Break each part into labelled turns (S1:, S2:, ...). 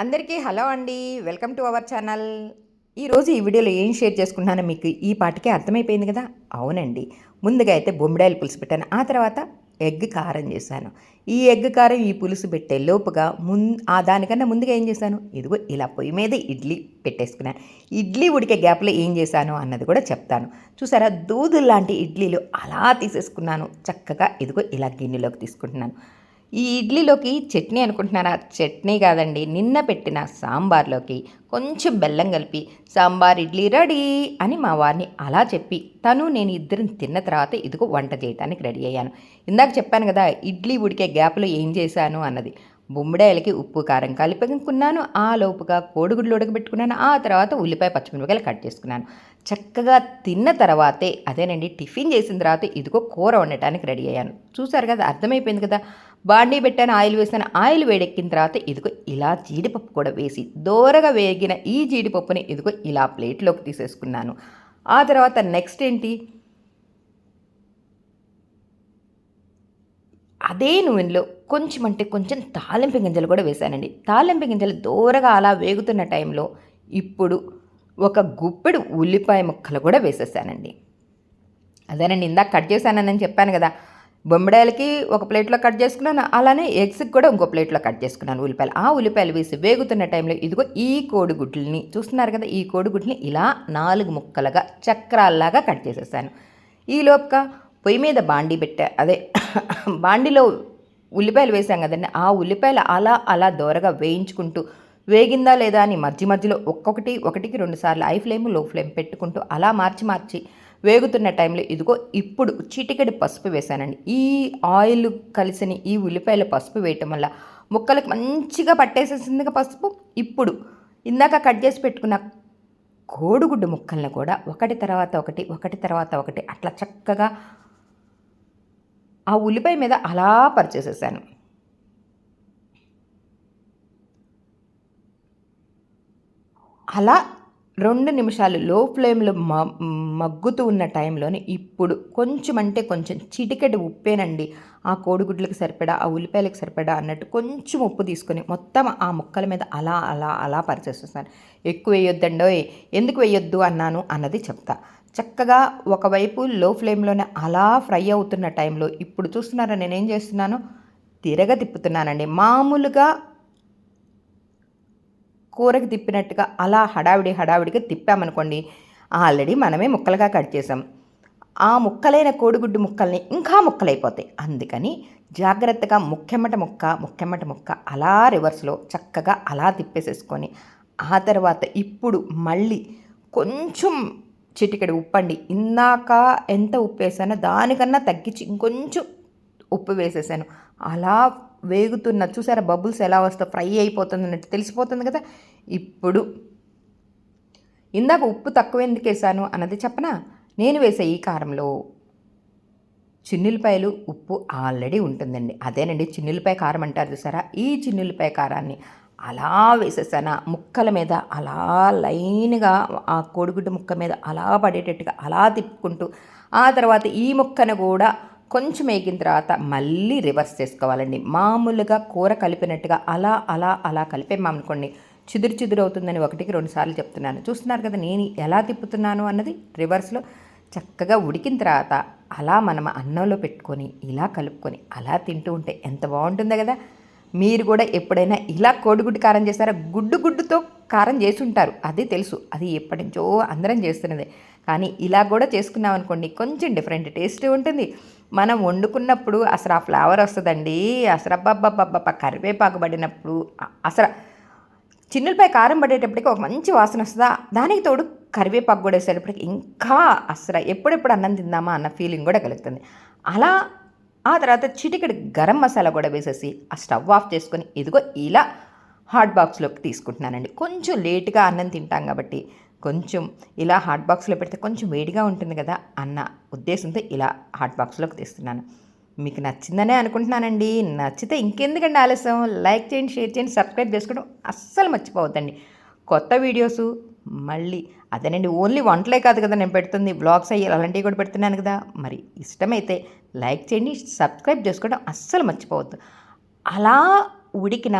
S1: అందరికీ హలో అండి. Welcome to our channel. ఈరోజు ఈ వీడియోలో ఏం షేర్ చేసుకున్నానో మీకు ఈ పాటికే అర్థమైపోయింది కదా? అవునండి. ముందుగా అయితే బొమ్మిడాయిలు పులుసు పెట్టాను. ఆ తర్వాత ఎగ్ కారం చేశాను. ఈ ఎగ్ కారం ఈ పులుసు పెట్టే లోపుగా ముం ఆ దానికన్నా ముందుగా ఏం చేశాను? ఇదిగో ఇలా పొయ్యి మీద ఇడ్లీ పెట్టేసుకున్నాను. ఇడ్లీ ఉడికే గ్యాప్లో ఏం చేశాను అన్నది కూడా చెప్తాను. చూసారా? దూదులు లాంటి ఇడ్లీలు అలా తీసేసుకున్నాను. చక్కగా ఇదిగో ఇలా గిన్నెలోకి తీసుకుంటున్నాను. ఈ ఇడ్లీలోకి చట్నీ అనుకుంటున్నారా? చట్నీ కాదండి నిన్న పెట్టిన సాంబార్లోకి కొంచెం బెల్లం కలిపి సాంబార్ ఇడ్లీ రెడీ అని మా వారిని అలా చెప్పి తను నేను ఇద్దరిని తిన్న తర్వాత ఇదిగో వంట చేయడానికి రెడీ అయ్యాను. ఇందాక చెప్పాను కదా ఇడ్లీ ఉడికే గ్యాప్లో ఏం చేశాను అన్నది. బొమ్మిడాయలకి ఉప్పు కారం కలిపకున్నాను ఆ లోపుగా కోడిగుడ్లు ఉడకబెట్టుకున్నాను ఆ తర్వాత ఉల్లిపాయ పచ్చిమిరపకాయలు కట్ చేసుకున్నాను. చక్కగా తిన్న తర్వాతే అదేనండి టిఫిన్ చేసిన తర్వాత ఇదిగో కూర వండటానికి రెడీ అయ్యాను. చూసారు కదా అర్థమైపోయింది కదా? బాండీ పెట్టాను ఆయిల్ వేసాను ఆయిల్ వేడెక్కిన తర్వాత ఇదిగో ఇలా జీడిపప్పు కూడా వేసి దోరగా వేగిన ఈ జీడిపప్పుని ఇదిగో ఇలా ప్లేట్లోకి తీసేసుకున్నాను. ఆ తర్వాత నెక్స్ట్ ఏంటి? అదే నూనెలో కొంచెం అంటే కొంచెం తాలింపు గింజలు కూడా వేశానండి. తాలింపు గింజలు దూరగా అలా వేగుతున్న టైంలో ఇప్పుడు ఒక గుప్పెడు ఉల్లిపాయ ముక్కలు కూడా వేసేసానండి. అదేనండి ఇందాక కట్ చేశానని చెప్పాను కదా బొమ్మిడాయలకి ఒక ప్లేట్లో కట్ చేసుకున్నాను. అలానే ఎగ్స్కి కూడా ఇంకో ప్లేట్లో కట్ చేసుకున్నాను ఉల్లిపాయలు. ఆ ఉల్లిపాయలు వేసి వేగుతున్న టైంలో ఇదిగో ఈ కోడిగుడ్లని చూస్తున్నారు కదా ఈ కోడిగుడ్లని ఇలా నాలుగు ముక్కలుగా చక్రాల్లాగా కట్ చేసేసాను. ఈ లోపుగా పొయ్యి మీద బాండీ పెట్టా. అదే బాండీలో ఉల్లిపాయలు వేసాం కదండి ఆ ఉల్లిపాయలు అలా అలా దోరగా వేయించుకుంటూ వేగిందా లేదా అని మధ్య మధ్యలో ఒక్కొక్కటి ఒకటికి రెండు సార్లు ఐ ఫ్లేమ్లో ఫ్లేమ్ పెట్టుకుంటూ అలా మార్చి మార్చి వేగుతున్న టైంలో ఇదిగో ఇప్పుడు చిటికెడు పసుపు వేసానండి ఈ ఆయిల్ కలిసిన ఈ ఉల్లిపాయల పసుపు వేయటం వల్ల ముక్కలకు మంచిగా పట్టేసేసిందిగా పసుపు. ఇప్పుడు ఇందాక కట్ చేసి పెట్టుకున్న కోడిగుడ్డు ముక్కల్ని కూడా ఒకటి తర్వాత ఒకటి ఒకటి తర్వాత ఒకటి అట్లా చక్కగా ఆ ఉల్లిపాయ మీద అలా పరిచేసేసాను. అలా రెండు నిమిషాలు లో ఫ్లేమ్లో మ మగ్గుతూ ఉన్న టైంలోని ఇప్పుడు కొంచెం అంటే కొంచెం చిటికెడు ఉప్పేనండి. ఆ కోడిగుడ్లకు సరిపడా ఆ ఉల్లిపాయలకు సరిపడా అన్నట్టు కొంచెం ఉప్పు తీసుకొని మొత్తం ఆ ముక్కల మీద అలా అలా అలా పరిచేస్తున్నాను. ఎక్కువ వేయొద్దండోయ్ ఎందుకు వేయొద్దు అన్నాను అన్నది చెప్తా. చక్కగా ఒకవైపు లో ఫ్లేమ్లోనే అలా ఫ్రై అవుతున్న టైంలో ఇప్పుడు చూస్తున్నారా నేనేం చేస్తున్నాను? తిరగ తిప్పుతున్నానండి. మామూలుగా కూరకి తిప్పినట్టుగా అలా హడావిడి హడావిడిగా తిప్పామనుకోండి ఆల్రెడీ మనమే ముక్కలుగా కట్ చేసాం ఆ ముక్కలైన కోడిగుడ్డు ముక్కల్ని ఇంకా ముక్కలైపోతాయి. అందుకని జాగ్రత్తగా ముఖ్యమట ముక్క ముఖ్యమట ముక్క అలా రివర్స్లో చక్కగా అలా తిప్పేసేసుకొని ఆ తర్వాత ఇప్పుడు మళ్ళీ కొంచెం చిటికెడు ఉప్పండి. ఇందాక ఎంత ఉప్పు వేసానో దానికన్నా తగ్గించి ఇంకొంచెం ఉప్పు వేసేసాను. అలా వేగుతున్న చూసారా బబుల్స్ ఎలా వస్తా ఫ్రై అయిపోతుంది అన్నట్టు తెలిసిపోతుంది కదా? ఇప్పుడు ఇందాక ఉప్పు తక్కువ ఎందుకు వేసాను అన్నది చెప్పనా? నేను వేసే ఈ కారంలో చిన్నులపాయలు ఉప్పు ఆల్రెడీ ఉంటుందండి. అదేనండి చిన్నులపాయ కారం అంటారు చూసారా? ఈ చిన్నులపాయ కారాన్ని అలా వేసేసానా? ముక్కల మీద అలా లైన్గా ఆ కోడిగుడ్డు ముక్క మీద అలా పడేటట్టుగా అలా తిప్పుకుంటూ ఆ తర్వాత ఈ ముక్కను కూడా కొంచెం వేగిన తర్వాత మళ్ళీ రివర్స్ చేసుకోవాలండి. మామూలుగా కూర కలిపినట్టుగా అలా అలా అలా కలిపేమామనుకోండి చిదురు చిదురు అవుతుందని ఒకటికి రెండు సార్లు చెప్తున్నాను. చూస్తున్నారు కదా నేను ఎలా తిప్పుతున్నాను అన్నది రివర్స్లో చక్కగా ఉడికిన తర్వాత అలా మనం అన్నంలో పెట్టుకొని ఇలా కలుపుకొని అలా తింటూ ఉంటే ఎంత బాగుంటుందో కదా. మీరు కూడా ఎప్పుడైనా ఇలా కోడిగుడ్డు కారం చేస్తారా? గుడ్డు గుడ్డుతో కారం చేసి ఉంటారు. అది తెలుసు. అది ఎప్పటి నుంచో అందరం చేస్తున్నదే. కానీ ఇలా కూడా చేసుకున్నాం అనుకోండి కొంచెం డిఫరెంట్ టేస్ట్ ఉంటుంది. మనం వండుకున్నప్పుడు అసలు ఆ ఫ్లేవర్ వస్తుందండి అసలు అబ్బబ్బబ్బబ్బ కరివేపాకు పడినప్పుడు అసలు చిన్నులపై కారం పడేటప్పటికి ఒక మంచి వాసన వస్తుందా? దానికి తోడు కరివేపాకు కూడా వేసేటప్పటికి ఇంకా అసలు ఎప్పుడెప్పుడు అన్నం తిందామా అన్న ఫీలింగ్ కూడా కలుగుతుంది. అలా ఆ తర్వాత చిటికెడు గరం మసాలా కూడా వేసేసి ఆ స్టవ్ ఆఫ్ చేసుకొని ఇదిగో ఇలా హాట్ బాక్స్లోకి తీసుకుంటున్నానండి. కొంచెం లేట్గా అన్నం తింటాం కాబట్టి కొంచెం ఇలా హాట్ బాక్స్లో పెడితే కొంచెం వేడిగా ఉంటుంది కదా అన్న ఉద్దేశంతో ఇలా హాట్ బాక్స్లోకి తీస్తున్నాను. మీకు నచ్చిందనే అనుకుంటున్నానండి. నచ్చితే ఇంకెందుకండి ఆలస్యం? లైక్ చేయండి షేర్ చేయండి సబ్స్క్రైబ్ చేసుకోవడం అస్సలు మర్చిపోవద్దండి. కొత్త వీడియోసు మళ్ళీ అదేనండి ఓన్లీ వంటలే కాదు కదా నేను పెడుతుంది బ్లాగ్స్ అయ్యి అలాంటివి కూడా పెడుతున్నాను కదా. మరి ఇష్టమైతే లైక్ చేయండి సబ్స్క్రైబ్ చేసుకోవడం అస్సలు మర్చిపోవద్దు. అలా ఉడికిన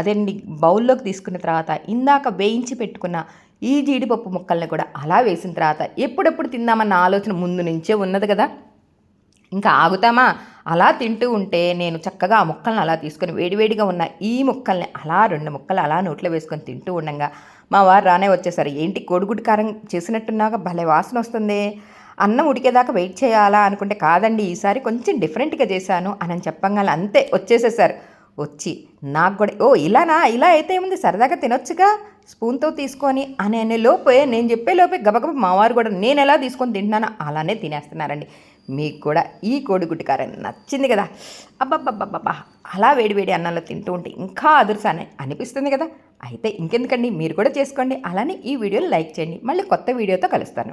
S1: అదేండి బౌల్లోకి తీసుకున్న తర్వాత ఇందాక వేయించి పెట్టుకున్న ఈ జీడిపప్పు ముక్కల్ని కూడా అలా వేసిన తర్వాత ఎప్పుడెప్పుడు తిందామన్న ఆలోచన ముందు నుంచే ఉన్నది కదా. ఇంకా ఆగుతామా? అలా తింటూ ఉంటే నేను చక్కగా ఆ ముక్కల్ని అలా తీసుకొని వేడివేడిగా ఉన్న ఈ ముక్కల్ని అలా రెండు ముక్కలు అలా నోట్లో వేసుకొని తింటూ ఉండగా. మా వారు రానే వచ్చేసారు ఏంటి కోడిగుడి కారం చేసినట్టున్నాక భలే వాసన వస్తుంది. అన్నం ఉడికేదాకా వెయిట్ చేయాలా? అనుకుంటే కాదండి ఈసారి కొంచెం డిఫరెంట్గా చేశాను అని చెప్పంగానే అంతే వచ్చేసేసారు. వచ్చి నాకు కూడా ఓ ఇలానా? ఇలా అయితే ఏముంది? సరదాగా తినొచ్చుగా? స్పూన్తో తీసుకొని అని అనే లోపే నేను చెప్పే లోపే గబగబ మావారు కూడా నేను ఎలా తీసుకొని తింటున్నానో అలానే తినేస్తున్నారండి. మీకు కూడా ఈ కోడిగుడ్డు కారం నచ్చింది కదా. అబ్బబ్బబ్బబ్బబ్బా. అలా వేడివేడి అన్నంలో తింటూ ఉంటే ఇంకా అదుర్సానే అనిపిస్తుంది కదా. అయితే ఇంకెందుకండి? మీరు కూడా చేసుకోండి. అలానే ఈ వీడియోని లైక్ చేయండి. మళ్ళీ కొత్త వీడియోతో కలుస్తాను.